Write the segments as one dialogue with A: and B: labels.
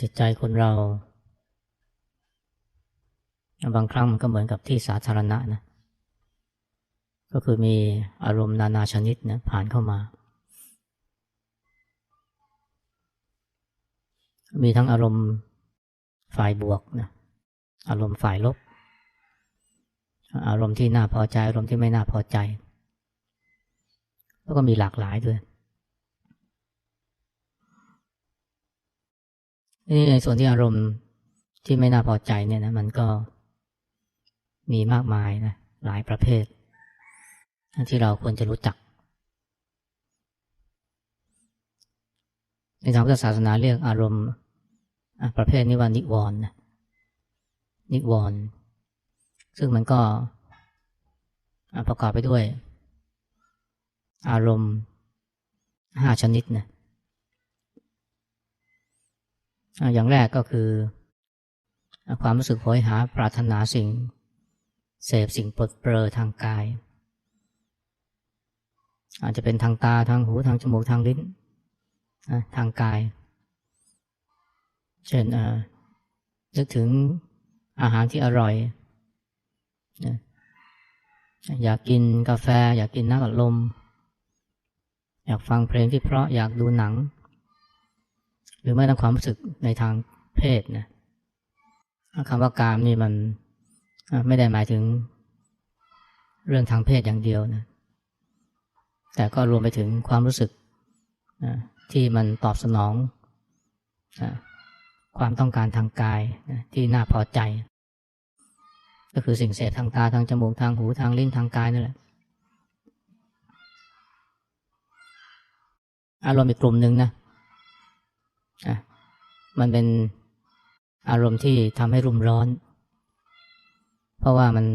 A: จิตใจคนเรา บางครั้งมันก็เหมือนกับที่สาธารณะนะ ก็คือมีอารมณ์นานาชนิดนะผ่านเข้ามา มีทั้งอารมณ์ฝ่ายบวกนะอารมณ์ฝ่ายลบ อารมณ์ที่น่าพอใจ อารมณ์ที่ไม่น่าพอใจ แล้วก็มีหลากหลายด้วย นี่ในส่วนที่อารมณ์ที่ไม่น่าพอใจเนี่ยนะมันก็มีมากมายนะหลายประเภท ที่เราควรจะรู้จัก ในทางพุทธศาสนาเรียกอารมณ์ประเภทนี้ว่านิวรณ์นะนิวรณ์ซึ่งมันก็ประกอบไปด้วย อารมณ์ห้าชนิดนะ อย่างแรกก็คือ ความรู้สึกโหยหาปรารถนาสิ่ง เสพสิ่งปลดเปลือทางกาย อาจจะเป็นทางตาทางหูทางจมูกทางลิ้นทางกาย เช่นนึกถึงอาหารที่อร่อย อยากกินกาแฟ อยากกินน้ำอัดลม อยากฟังเพลงที่เพราะอยากดูหนัง หรือไม่ต้งความรู้สึกในทางเพศนะคำว่ากามนี่มันไม่ได้หมายถึงเรื่องทางเพศอย่างเดียวนะแต่ก็รวมไปถึงความรู้สึกนะที่มันตอบสนองนะความต้องการทางกายนะที่น่าพอใจ ก็คือสิ่งเสพทางตาทางจมูกทางหูทางลิ้นทางกายนั่นแหละอารมณ์อีกกลุ่มหนึ่งนะ มันเป็นอารมณ์ที่ทำให้รุมร้อน เพราะว่ามัน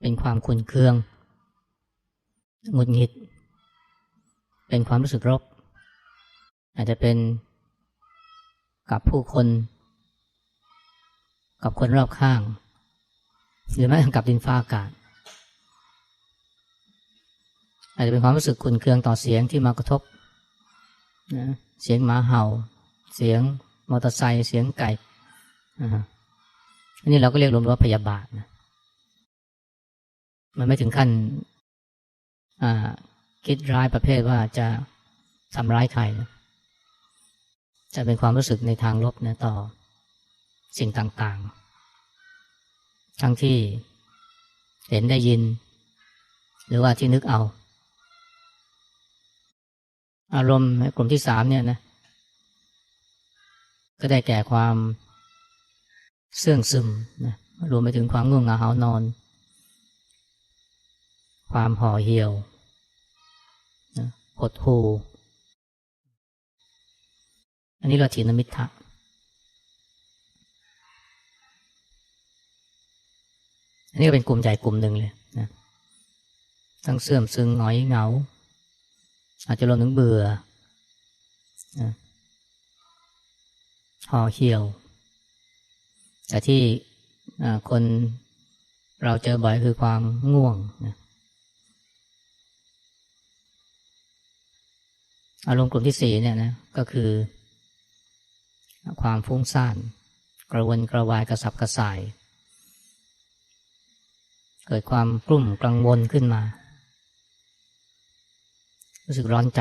A: เป็นความขุนเคืองหงุดหงิด เป็นความรู้สึกรบ อาจจะเป็นกับผู้คน กับคนรอบข้าง หรือแม้แต่กับดินฟ้าอากาศ อาจจะเป็นความรู้สึกขุนเคืองต่อเสียงที่มากระทบนะ เสียงหมาเห่า เสียงมอเตอร์ไซค์เสียงไก่อันนี้เราก็เรียกรวมว่าพยาบาทนะมันไม่ถึงขั้นคิดร้ายประเภทว่าจะทำร้ายใครนะจะเป็นความรู้สึกในทางลบนะต่อสิ่งต่างๆ ทั้งที่เห็นได้ยิน หรือว่าที่นึกเอา อารมณ์กลุ่มที่สามเนี่ยนะก็ได้แก่ความเสื่องซึมนะรวมไปถึงความง่วงเหงาหานอน ความห่อเหี่ยวนะหดหูอันนี้เราถีนมิทะอันนี้ก็เป็นกลุ่มใหญ่กลุ่มหนึ่งเลยนะทั้งเสื่อมซึงหงอยเหงา อาจจะรวมถึงเบื่อห่อเหี่ยว แต่ที่คนเราเจอบ่อยคือความง่วงอารมณ์กลุ่มที่สี่เนี่ยนะก็คือ ความฟุ้งซ่านกระวนกระวายกระสับกระส่าย เกิดความกลุ่มกังวลขึ้นมา รู้สึกร้อนใจ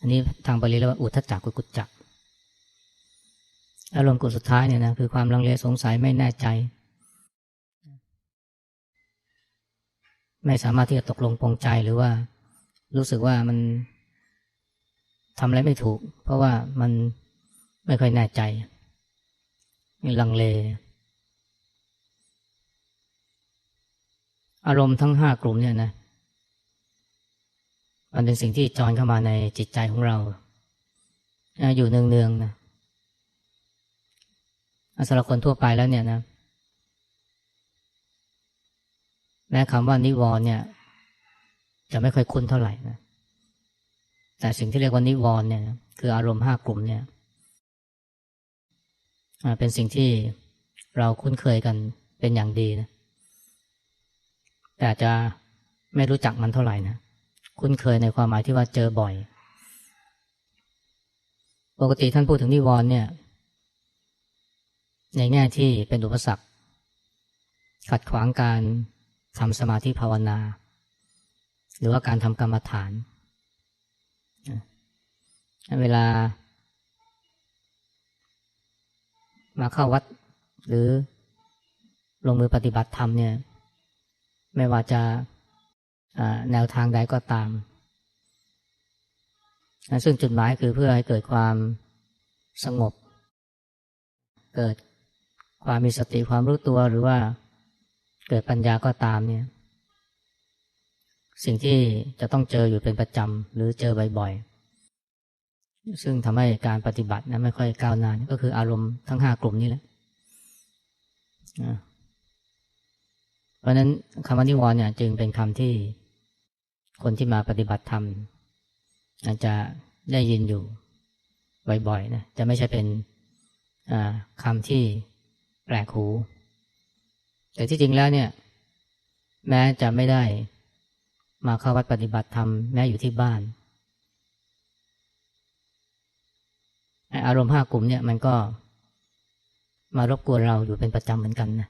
A: อันนี้ทางบาลีเรียกว่าอุทธจักกุกุจจักอารมณ์กุสุดท้ายเนี่ยนะคือความลังเลสงสัยไม่แน่ใจ ไม่สามารถที่จะตกลงปรงใจหรือว่า รู้สึกว่ามันทำอะไรไม่ถูก เพราะว่ามันไม่ค่อยแน่ใจ มีลังเล อารมณ์ทั้งห้ากลุ่มเนี่ยนะ มันเป็นสิ่งที่จอนเข้ามาในจิตใจของเรา อยู่เนืองๆนะสำหรับคนทั่วไปแล้วเนี่ยนะแม้คำว่านิวรณ์เนี่ย จะไม่ค่อยคุ้นเท่าไหร่นะแต่สิ่งที่เรียกว่านิวรณ์เนี่ย คืออารมณ์ห้ากลุ่มเนี่ยเป็นสิ่งที่เราคุ้นเคยกันเป็นอย่างดีนะ แต่จะไม่รู้จักมันเท่าไหร่นะ คุ้นเคยในความหมายที่ว่าเจอบ่อย ปกติท่านพูดถึงนิวรณ์เนี่ย ในแง่ที่เป็นอุปสรรคขัดขวางการทำสมาธิภาวนา หรือว่าการทำกรรมฐาน เวลา มาเข้าวัด หรือลงมือปฏิบัติธรรมเนี่ย ไม่ว่าจะ แนวทางใดก็ตาม ซึ่งจุดหมายคือเพื่อให้เกิดความสงบ เกิดความมีสติความรู้ตัวหรือว่าเกิดปัญญาก็ตามเนี่ย สิ่งที่จะต้องเจออยู่เป็นประจำหรือเจอบ่อยๆ ซึ่งทำให้การปฏิบัตินะไม่ค่อยก้าวหน้าก็คืออารมณ์ทั้งห้ากลุ่มนี้แหละเพราะนั้นคำว่านิวรณ์เนี่ยจึงเป็นคำที่ คนที่มาปฏิบัติธรรมอาจจะได้ยินอยู่บ่อยๆนะจะไม่ใช่เป็นคำที่แปลกหู แต่ที่จริงแล้วเนี่ย แม้จะไม่ได้มาเข้าวัดปฏิบัติธรรมแม้อยู่ที่บ้าน อารมณ์ห้ากลุ่มเนี่ยมันก็มารบกวนเราอยู่เป็นประจำเหมือนกันนะ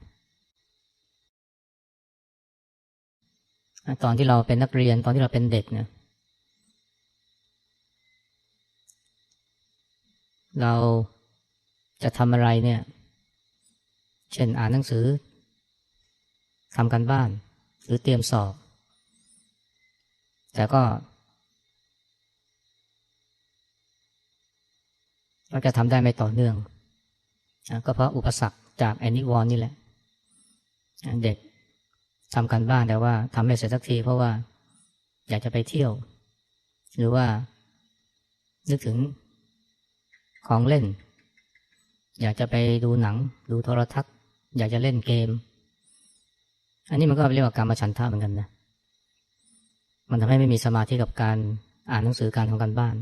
A: ตอนที่เราเป็นนักเรียนตอนที่เราเป็นเด็กเนี่ยเราจะทำอะไรเนี่ย เช่นอ่านหนังสือทำกันบ้าน หรือเตรียมสอบ แต่ก็เราจะทำได้ไม่ต่อเนื่อง ก็เพราะอุปสรรคจากแอนิวอนนี่แหละ เด็ก ทำกันบ้านแต่ว่าทำไม่เสร็จสักทีเพราะว่าอยากจะไปเที่ยว หรือว่า นึกถึงของเล่น อยากจะไปดูหนัง ดูโทรทัศน์ อยากจะเล่นเกม อันนี้มันก็เรียกว่าการมาฉันท่าเหมือนกันนะมันทำให้ไม่มีสมาธิกับการอ่านหนังสือการทำกันบ้าน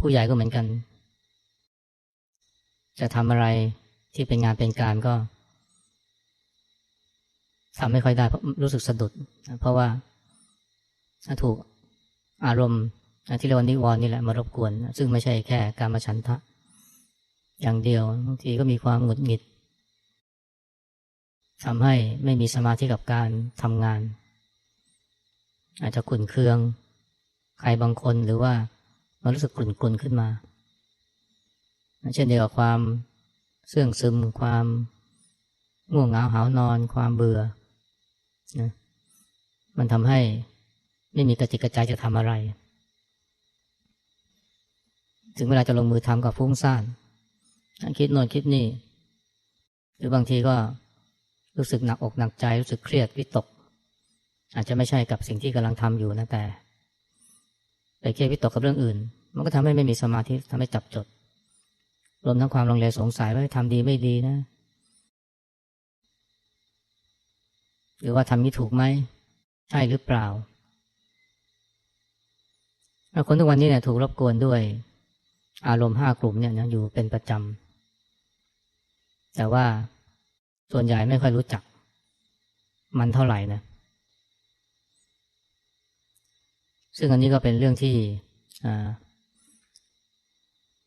A: ผู้ใหญ่ก็เหมือนกัน จะทำอะไรที่เป็นงานเป็นการก็ ทำไม่ค่อยได้เพราะรู้สึกสะดุด เพราะว่าถูกอารมณ์ที่เรียกว่านิวรณ์นี่แหละมารบกวน ซึ่งไม่ใช่แค่การมาฉันทะ อย่างเดียวบางทีก็มีความหงุดหงิดทำให้ไม่มีสมาธิกับการทำงาน อาจจะขุ่นเคือง ใครบางคนหรือว่ามันรู้สึกกลุ่นกลุ่นขึ้นมา เช่นเดียวกับความเสื่องซึมความง่วงเหงาหานอน ความเบื่อ นะมันทำให้ไม่มีกระจิกกระใจจะทำอะไร ถึงเวลาจะลงมือทำกับฟุ้งซ่านคิดโน่นคิดนี่ หรือบางทีก็รู้สึกหนักอกหนักใจรู้สึกเครียดวิตก อาจจะไม่ใช่กับสิ่งที่กำลังทำอยู่นะแต่ไปเครียดวิตกกับเรื่องอื่น มันก็ทำให้ไม่มีสมาธิทำให้จับจดรวมทั้งความลังเลสงสัยว่าทำดีไม่ดีนะ หรือว่าทำนี้ถูกไหมใช่หรือเปล่าคนทุกวันนี้เนี่ยถูกรบกวนด้วย อารมณ์ห้ากลุ่มเนี่ยอยู่เป็นประจำแต่ว่าส่วนใหญ่ไม่ค่อยรู้จัก มันเท่าไหร่นะ ซึ่งอันนี้ก็เป็นเรื่องที่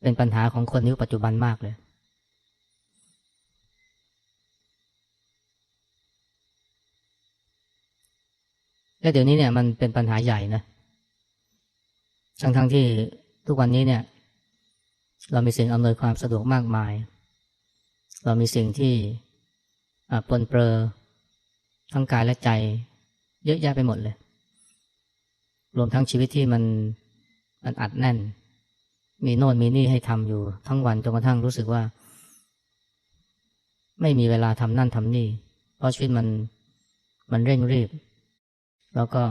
A: เป็นปัญหาของคนยุคปัจจุบันมากเลย และเดี๋ยวนี้เนี่ยมันเป็นปัญหาใหญ่นะทั้งทั้งที่ทุกวันนี้เนี่ย เรามีสิ่งอำนวยความสะดวกมากมาย เรามีสิ่งที่ปนเปื้อทั้งกายและใจ เยอะแยะไปหมดเลย รวมทั้งชีวิตที่มันมันอัดแน่น มีโน่นมีนี่ให้ทำอยู่ ทั้งวันจนกระทั่งรู้สึกว่า ไม่มีเวลาทำนั่นทำนี่ เพราะชีวิตมันมันเร่งรีบ แล้วก็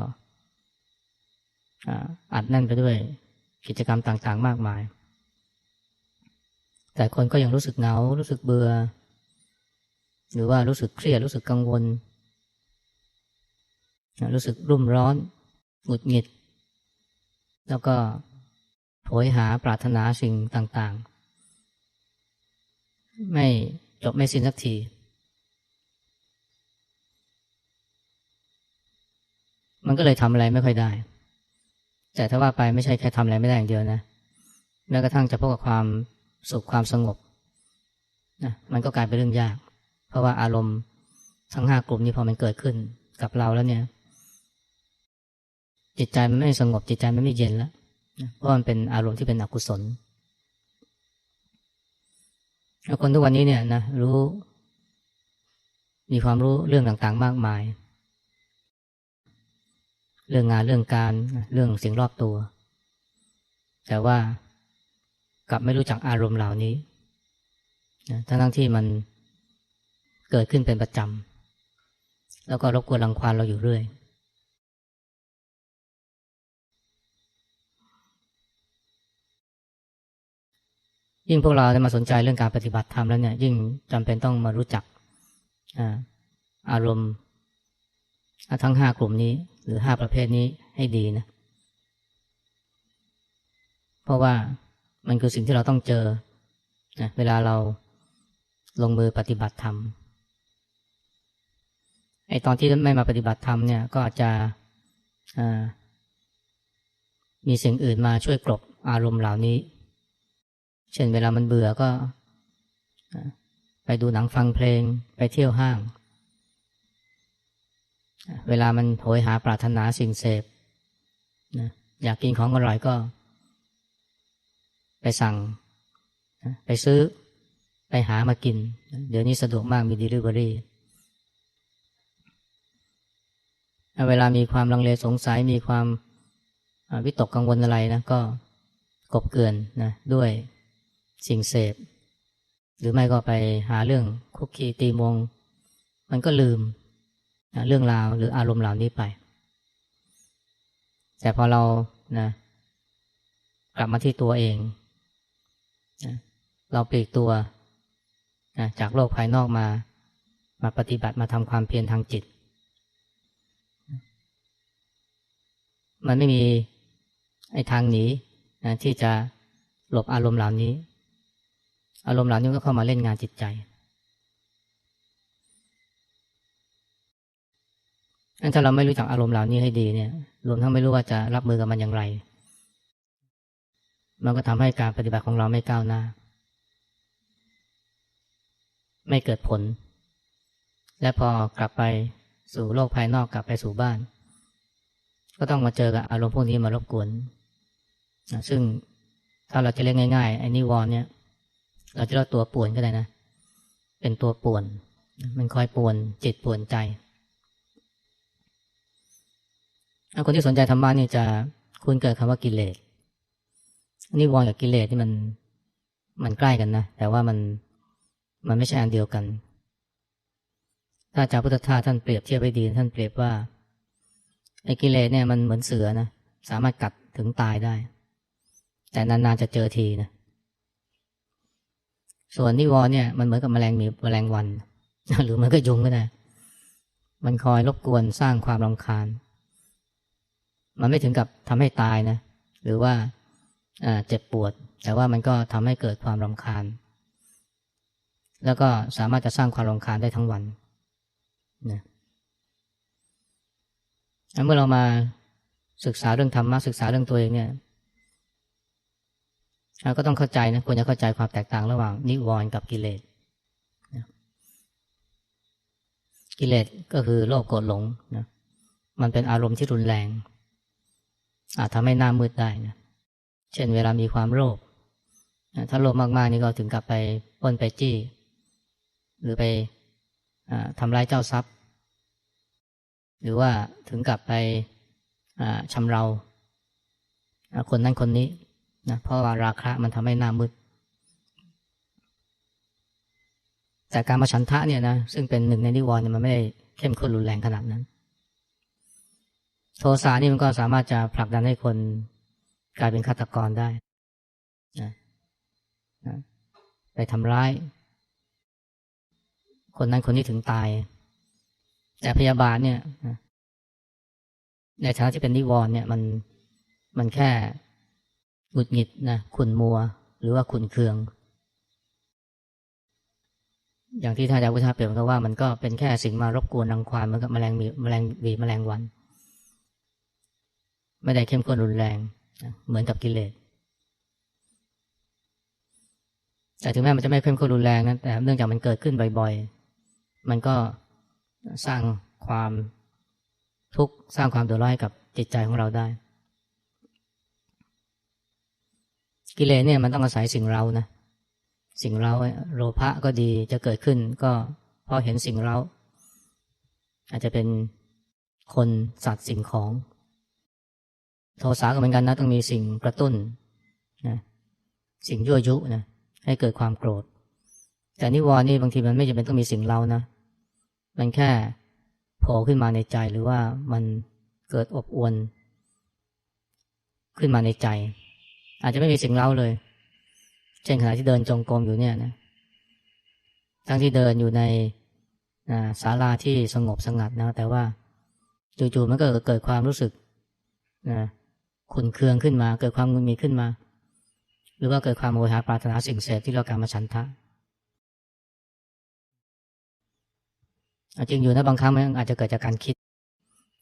A: อัดแน่นไปด้วยกิจกรรมต่างๆ มากมาย แต่คนก็ยังรู้สึกเหงา รู้สึกเบื่อ หรือว่ารู้สึกเครียด รู้สึกกังวล รู้สึกรุ่มร้อน หงุดหงิด แล้วก็โหยหาปรารถนาสิ่งต่างๆ ไม่จบไม่สิ้นสักที มันก็เลยทำอะไรไม่ค่อยได้ แต่ถ้าว่าไปไม่ใช่แค่ทำอะไรไม่ได้อย่างเดียวนะแม้กระทั่งจะพบกับความสุขความสงบนะมันก็กลายเป็นเรื่องยาก เพราะว่าอารมณ์ทั้งห้ากลุ่มนี้พอมันเกิดขึ้นกับเราแล้วเนี่ย จิตใจมันไม่สงบจิตใจมันไม่เย็นแล้วนะเพราะมันเป็นอารมณ์ที่เป็นอกุศลแล้วคนทุกวันนี้เนี่ยนะรู้ มีความรู้เรื่องต่างๆ มากมาย เรื่องงานเรื่องการเรื่องสิ่งรอบตัว แต่ว่ากลับไม่รู้จักอารมณ์เหล่านี้ทั้งทั้งที่มันเกิดขึ้นเป็นประจำแล้วก็รบกวนรังควานเราอยู่เรื่อย ยิ่งพวกเราได้มาสนใจเรื่องการปฏิบัติธรรมแล้วเนี่ย ยิ่งจำเป็นต้องมารู้จักอารมณ์ทั้งห้ากลุ่มนี้ หรือห้าประเภทนี้ให้ดีนะ เพราะว่ามันคือสิ่งที่เราต้องเจอนะเวลาเราลงมือปฏิบัติธรรมไอตอนที่ไม่มาปฏิบัติธรรมเนี่ยก็อาจจะมีสิ่งอื่นมาช่วยกลบอารมณ์เหล่านี้ เช่นเวลามันเบื่อก็ไปดูหนังฟังเพลงไปเที่ยวห้าง เวลามันโหยหาปรารถนาสิ่งเสพนะอยากกินของอร่อยก็ ไปสั่งไปซื้อไปหามากิน เดี๋ยวนี้สะดวกมากมีด delivery เวลามีความลังเลสงสัยมีความวิตกกังวลอะไรนะก็กบเกลื่อนนะด้วยสิ่งเสพ หรือไม่ก็ไปหาเรื่องคุกคีตีมง มันก็ลืม เรื่องราวหรืออารมณ์เหล่านี้ไป แต่พอเรานะกลับมาที่ตัวเองนะเราปลีกตัวนะจากโลกภายนอกมา มาปฏิบัติมาทำความเพียรทางจิต มันไม่มีไอ้ทางหนีนะที่จะหลบอารมณ์เหล่านี้ อารมณ์เหล่านี้ก็เข้ามาเล่นงานจิตใจ อันถ้าเราไม่รู้จักอารมณ์เหล่านี้ให้ดีเนี่ย รวมทั้งไม่รู้ว่าจะรับมือกับมันอย่างไร มันก็ทำให้การปฏิบัติของเราไม่ก้าวหน้า ไม่เกิดผล และพอกลับไปสู่โลกภายนอกกลับไปสู่บ้าน ก็ต้องมาเจอกับอารมณ์พวกนี้มารบกวนซึ่งถ้าเราจะเรียกง่ายๆไอ้นิวรณ์เนี่ยเราจะเรียกตัวป่วนก็ได้นะ เป็นตัวป่วน มันคอยป่วนจิตป่วนใจ คนที่สนใจธรรมะนี่จะคุ้นเกิดคำว่ากิเลสนิวรณ์กับกิเลสที่มันมันใกล้กันนะ แต่ว่ามันมันไม่ใช่อันเดียวกัน ถ้าจาพุทธทาสท่านเปรียบเทียบไปดี ท่านเปรียบว่าไอ้กิเลสเนี่ยมันเหมือนเสือนะสามารถกัดถึงตายได้ แต่นานๆจะเจอทีนะ ส่วนนิวรณ์เนี่ยมันเหมือนกับแมลงมีแมลงวัน หรือมันก็ยุงก็ได้ มันคอยรบกวนสร้างความรำคาญ มันไม่ถึงกับทำให้ตายนะ หรือว่าเจ็บปวด แต่ว่ามันก็ทำให้เกิดความรำคาญ แล้วก็สามารถจะสร้างความรำคาญได้ทั้งวันนะเมื่อเรามาศึกษาเรื่องธรรมะศึกษาเรื่องตัวเองเนี่ยเราก็ต้องเข้าใจนะควรจะเข้าใจความแตกต่างระหว่างนิวรณ์กับกิเลสกิเลสก็คือโลภโกรธหลงนะมันเป็นอารมณ์ที่รุนแรง อาจทำให้หน้ามืดได้นะเช่นเวลามีความโลภถ้าโลภมากๆนี่ก็ถึงกับไปป้นไปจี้ หรือไปทำร้ายเจ้าทรัพย์ หรือว่าถึงกับไปชำเรา คนนั้นคนนี้นะเพราะว่าราคะมันทำให้หน้ามืด แต่การมาฉันทะเนี่ยนะซึ่งเป็นหนึ่งในนิวรณ์มันไม่ได้เข้มข้นรุนแรงขนาดนั้น โทสะนี่มันก็สามารถจะผลักดันให้คนกลายเป็นฆาตกรได้นะนะไปทำร้าย คนนั้นคนนี้ถึงตาย แต่พยาบาลเนี่ยในฐานะที่เป็นนิวรณ์เนี่ย มันมันแค่หงุดหงิดนะขุนมัว หรือว่าขุนเคือง อย่างที่ท่านอาจารย์พุทธาเปรียบก็ว่ามันก็เป็นแค่สิ่งมารบกวนรังควานเหมือนกับแมลงมีแมลงบีแมลงวัน ไม่ได้เข้มข้นรุนแรง เหมือนกับกิเลสแต่ถึงแม้มันจะไม่เข้มข้นรุนแรงนะแต่เนื่องจากมันเกิดขึ้นบ่อย ๆ มันก็สร้างความทุกข์สร้างความเดือดร้อนกับจิตใจของเราได้ กิเลสเนี่ยมันต้องอาศัยสิ่งเรานะสิ่งเราโลภะก็ดีจะเกิดขึ้นก็เพราะเห็นสิ่งเรา อาจจะเป็นคนสัตว์สิ่งของ โทสะก็เหมือนกันนะต้องมีสิ่งกระตุ้นนะสิ่งยั่วยุนะให้เกิดความโกรธ แต่นิวรณ์นี่บางทีมันไม่จำเป็นต้องมีสิ่งเรานะ มันแค่โผล่ขึ้นมาในใจหรือว่ามันเกิดอบอวน ขึ้นมาในใจ อาจจะไม่มีสิ่งเล่าเลย เช่นขณะที่เดินจงกรมอยู่เนี่ยนะทั้งที่เดินอยู่ในศาลาที่สงบสงัดนะ แต่ว่าจู่ๆมันก็เกิดความรู้สึกนะ ขุนเคืองขึ้นมา เกิดความงุนมีขึ้นมา หรือว่าเกิดความโมหะปรารถนาสิ่งเสพที่เราการมาฉันทะจริงอยู่นะบางครั้งมันอาจจะเกิดจากการคิด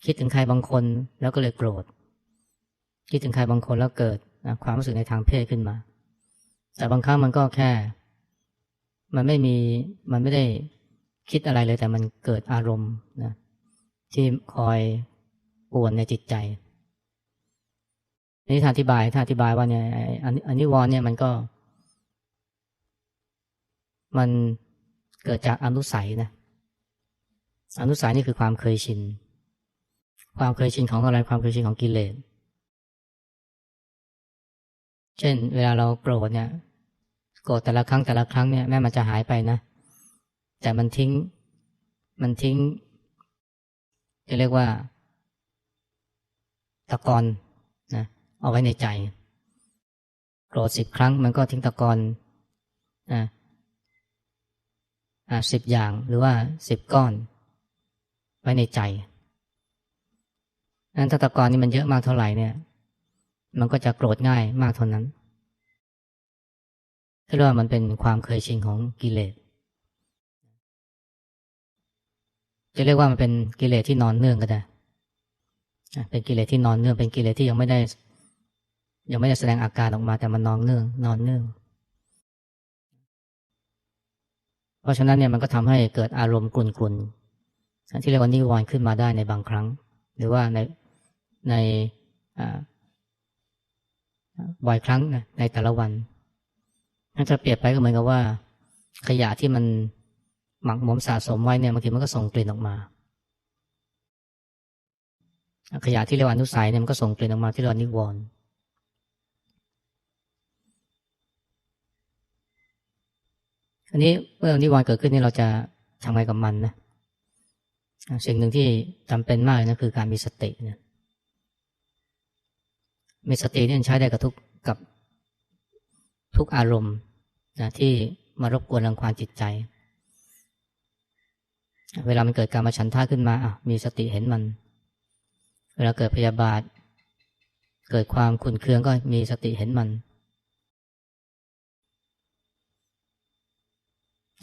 A: คิดถึงใครบางคนแล้วก็เลยโกรธ คิดถึงใครบางคนแล้วเกิดความรู้สึกในทางเพศขึ้นมา แต่บางครั้งมันก็แค่ มันไม่มีมันไม่ได้คิดอะไรเลยแต่มันเกิดอารมณ์นะที่คอยป่วนในจิตใจ นี่ท่านอธิบายท่านอธิบายว่าเนี่ยอันนี้วอนเนี่ยมันก็ มันเกิดจากอนุสัยนะ อนุสัยนี่คือความเคยชิน ความเคยชินของอะไรความเคยชินของกิเลส เช่น เวลาเราโกรธเนี่ย โกรธแต่ละครั้งแต่ละครั้งเนี่ยแม้มันจะหายไปนะ แต่มันทิ้ง มันทิ้งจะเรียกว่าตะกอน เอาไว้ในใจ โกรธสิบครั้งมันก็ทิ้งตะกอนอ่าอ่าสิบอย่างหรือว่าสิบก้อน ไว้ในใจนั้นถ้าตะกอนนี่มันเยอะมากเท่าไหร่เนี่ย มันก็จะโกรธง่ายมากเท่านั้นเรียกว่ามันเป็นความเคยชินของกิเลส จะเรียกว่ามันเป็นกิเลสที่นอนเนื่องก็ได้ เป็นกิเลสที่นอนเนื่อง เป็นกิเลสที่ยังไม่ได้ ยังไม่ได้แสดงอาการออกมาแต่มันนอนเนื่องนอนเนื่อง เพราะฉะนั้นเนี่ยมันก็ทำให้เกิดอารมณ์กลุ่นๆที่เรียกว่านิวรณ์ขึ้นมาได้ในบางครั้ง หรือว่าในในบ่อยครั้งในแต่ละวันถ้าจะเปรียบไปก็เหมือนกับว่า ขยะที่มันหมักหมมสะสมไว้เนี่ยบางทีมันก็ส่งกลิ่นออกมาขยะที่เรียกว่าอนุสัยเนี่ยมันก็ส่งกลิ่นออกมาที่เรียกว่านิวรณ์ อันนี้เมื่อนิวรณ์เกิดขึ้นนี่เราจะทำไงกับมันนะสิ่งหนึ่งที่จำเป็นมากนะคือการมีสติเนี่ยมีสติเนี่ยใช้ได้กับทุกกับทุกอารมณ์นะที่มารบกวนรังควานจิตใจ เวลามันเกิดการมาฉันท่าขึ้นมาอะมีสติเห็นมัน เวลาเกิดพยาบาท เกิดความขุ่นเคืองก็มีสติเห็นมัน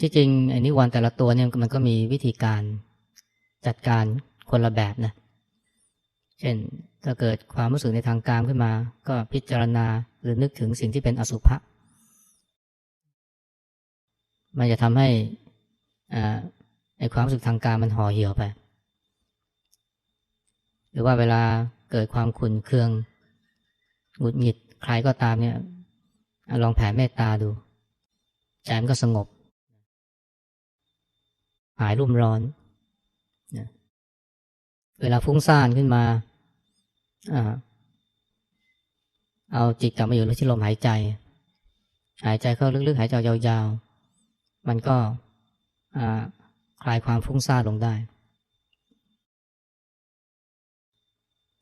A: ที่จริงไอ้นิวรณ์แต่ละตัวเนี่ยมันก็มีวิธีการจัดการคนละแบบนะ เช่นถ้าเกิดความรู้สึกในทางการขึ้นมา ก็พิจารณาหรือนึกถึงสิ่งที่เป็นอสุภะมันจะทำให้ไอ้ความรู้สึกทางการมันห่อเหี่ยวไป หรือว่าเวลาเกิดความขุนเคืองหงุดหงิดใครก็ตามเนี่ยลองแผ่เมตตาดูใจมันก็สงบ หายรุ่มร้อนเวลาฟุ้งซ่านขึ้นมาเอาจิตกลับมาอยู่ที่ลมหายใจ หายใจเข้าลึกๆ หายใจยาวๆ มันก็คลายความฟุ้งซ่านลงได้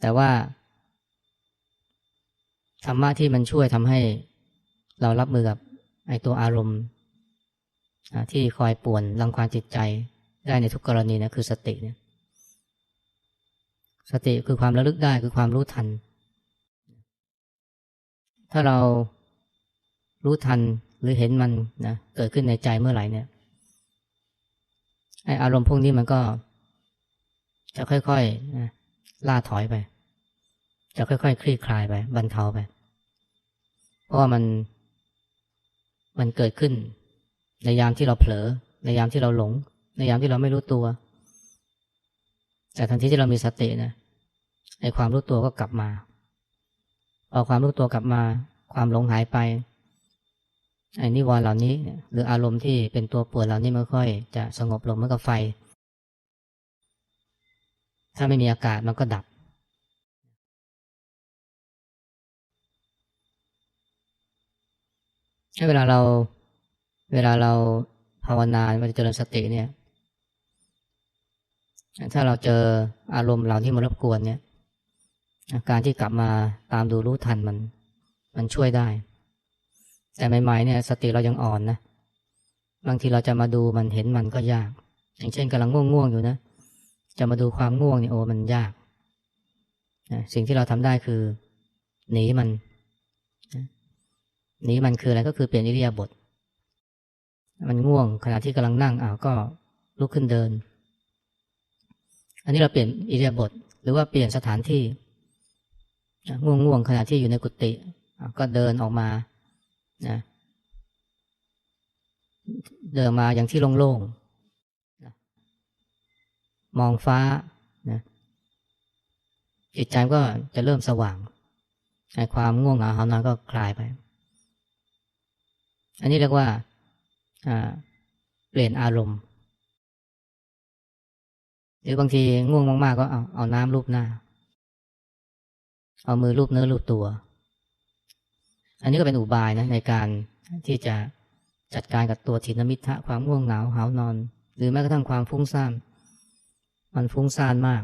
A: แต่ว่าธรรมะที่มันช่วยทำให้เรารับมือกับไอตัวอารมณ์ ที่คอยป่วนรังควานจิตใจได้ในทุกกรณีนะคือสติเนี่ยสติคือความระลึกได้คือความรู้ทัน ถ้าเรารู้ทันหรือเห็นมันนะเกิดขึ้นในใจเมื่อไหร่เนี่ยไออารมณ์พวกนี้มันก็ จะค่อยๆนะล่าถอยไป จะค่อยๆคคลี่คลายไปบรรเทาไป เพราะว่ามันมันเกิดขึ้น ในยามที่เราเผลอ ในยามที่เราหลง ในยามที่เราไม่รู้ตัว แต่ทันทีที่เรามีสตินะไอ้ความรู้ตัวก็กลับมาพอความรู้ตัวกลับมา ความหลงหายไปไอ้นิวรณ์เหล่านี้ หรืออารมณ์ที่เป็นตัวปวดเหล่านี้มันค่อยจะสงบลงเหมือนกับไฟ ถ้าไม่มีอากาศมันก็ดับ ให้เวลาเรา เวลาเราภาวนาเวลาเจริญสติเนี่ย ถ้าเราเจออารมณ์เหล่าที่มารบกวนเนี่ยการที่กลับมาตามดูรู้ทันมัน มันช่วยได้ แต่ใหม่ๆเนี่ย สติเรายังอ่อนนะบางทีเราจะมาดูมันเห็นมันก็ยาก อย่างเช่นกำลังง่วงๆอยู่นะจะมาดูความง่วงเนี่ยโอ้มันยากนะสิ่งที่เราทำได้คือ หนีมันหนีมันคืออะไรก็คือเปลี่ยนอิริยาบถ มันง่วงขณะที่กำลังนั่งอ้าวก็ลุกขึ้นเดิน อันนี้เราเปลี่ยนอิริยบถหรือว่าเปลี่ยนสถานที่ ง่วงง่วงขณะที่อยู่ในกุฏิก็เดินออกมานะเดินมาอย่างที่โล่งๆมองฟ้านะจิตใจก็จะเริ่มสว่างความง่วงเหงาหานอนก็คลายไป อันนี้เรียกว่า เปลี่ยนอารมณ์ หรือบางทีง่วงมากๆก็เอาเอาน้ำลูบหน้า เอามือรูปเนื้อรูปตัว อันนี้ก็เป็นอุบายนะในการที่จะจัดการกับตัวทินมิทะความง่วงเหงาหานอน หรือแม้กระทั่งความฟุ้งซ่านมันฟุ้งซ่านมาก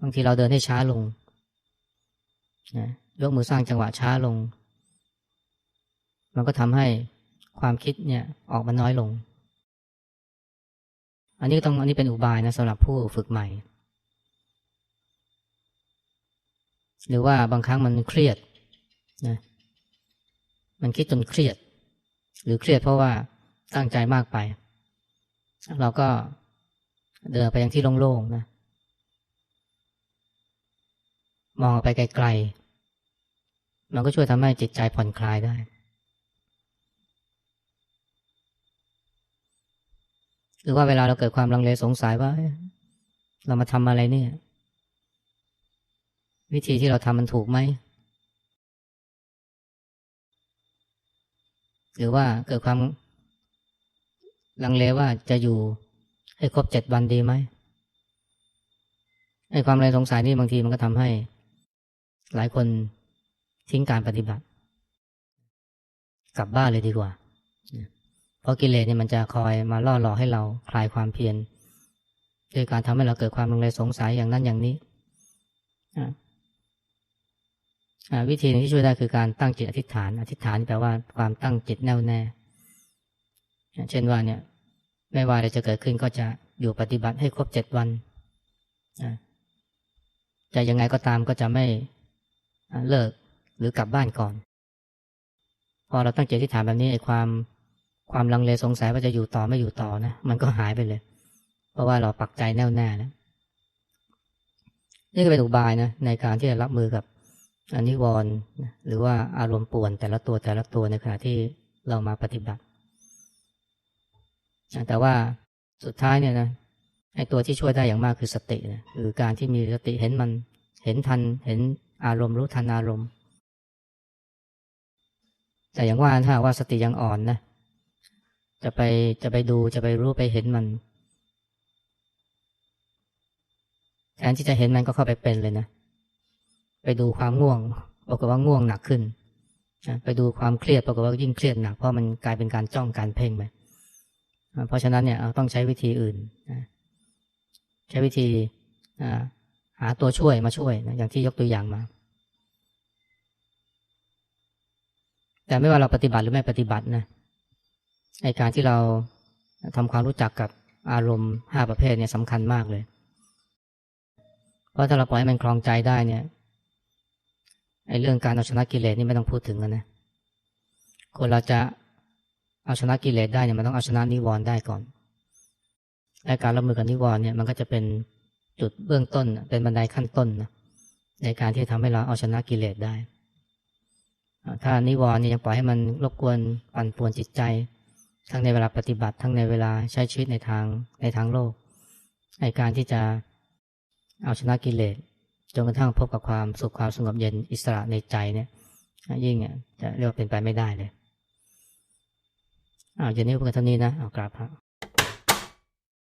A: บางทีเราเดินให้ช้าลงนะยกมือสร้างจังหวะช้าลง มันก็ทำให้ความคิดเนี่ยออกมาน้อยลง อันนี้ต้องอันนี้เป็นอุบายนะสำหรับผู้ฝึกใหม่ หรือว่าบางครั้งมันเครียดนะมันคิดจนเครียด หรือเครียดเพราะว่าตั้งใจมากไป เราก็เดินไปยังที่โล่งๆนะมองไปไกลๆมันก็ช่วยทำให้จิตใจผ่อนคลายได้ หรือว่าเวลาเราเกิดความลังเลสงสัยว่า เรามาทำอะไรเนี่ย วิธีที่เราทำมันถูกไหม หรือว่าเกิดความลังเลว่าจะอยู่ให้ครบเจ็ดวันดีไหมไอ้ความลังเลสงสัยนี่บางทีมันก็ทำให้ หลายคนทิ้งการปฏิบัติ กลับบ้านเลยดีกว่า เพราะกิเลสเนี่ยมันจะคอยมาล่อหลอกให้เราคลายความเพียรด้วยการทำให้เราเกิดความลังเลสงสัยอย่างนั้นอย่างนี้วิธีที่ช่วยได้คือการตั้งจิตอธิษฐาน อธิษฐานแปลว่าความตั้งจิตแน่วแน่ เช่นว่าเนี่ย ไม่ว่าอะไรจะเกิดขึ้นก็จะอยู่ปฏิบัติให้ครบเจ็ดวันจะยังไงก็ตามก็จะไม่เลิกหรือกลับบ้านก่อน พอเราตั้งจิตอธิษฐานแบบนี้ไอ้ความ ความลังเลสงสัยว่าจะอยู่ต่อไม่อยู่ต่อนะมันก็หายไปเลย เพราะว่าเราปักใจแน่วแน่แล้วนี่ก็เป็นอุบายนะในการที่จะรับมือกับอนนี้วรหรือว่าอารมณ์ป่วนแต่ละตัวแต่ละตัวในขณะที่เรามาปฏิบัติ แต่ว่าสุดท้ายเนี่ยนะไอ้ตัวที่ช่วยได้อย่างมากคือสตินะคือการที่มีสติเห็นมันเห็นทัน เห็นอารมณ์รู้ทันอารมณ์ แต่อย่างว่าถ้าว่าสติยังอ่อนนะ จะไปจะไปดูจะไปรู้ไปเห็นมันแทนที่จะเห็นมันก็เข้าไปเป็นเลยนะ ไปดูความง่วงปรากว่าง่วงหนักขึ้นไปดูความเครียดปรากฏว่ายิ่งเครียดหนักเพราะมันกลายเป็นการจ้องการเพ่งไปเพราะฉะนั้นเนี่ยต้องใช้วิธีอื่นใช้วิธีหาตัวช่วยมาช่วยอย่างที่ยกตัวอย่างมา แต่ไม่ว่าเราปฏิบัติหรือไม่ปฏิบัตินะ ในการที่เราทำความรู้จักกับอารมณ์ห้าประเภทเนี่ยสำคัญมากเลย เพราะถ้าเราปล่อยให้มันคลองใจได้เนี่ยไอเรื่องการเอาชนะกิเลสนี่ไม่ต้องพูดถึงกันนะ คนเราจะเอาชนะกิเลสได้เนี่ยมันต้องเอาชนะนิวรณ์ได้ก่อนและการรับมือกับนิวรณ์เนี่ยมันก็จะเป็นจุดเบื้องต้น เป็นบันไดขั้นต้นนะในการที่ทำให้เราเอาชนะกิเลสได้ ถ้านิวรณ์นี่ยังปล่อยให้มันรบกวนปั่นป่วนจิตใจ ทั้งในเวลาปฏิบัติ ทั้งในเวลาใช้ชีวิตในทางในทางโลกในการที่จะเอาชนะกิเลสจนกระทั่งพบกับความสุขความสงบเย็นอิสระในใจเนี่ยยิ่งจะเรียกว่าเป็นไปไม่ได้เลยอ้าวเย็นนี้พูดกันเท่านี้นะเอากราบพระ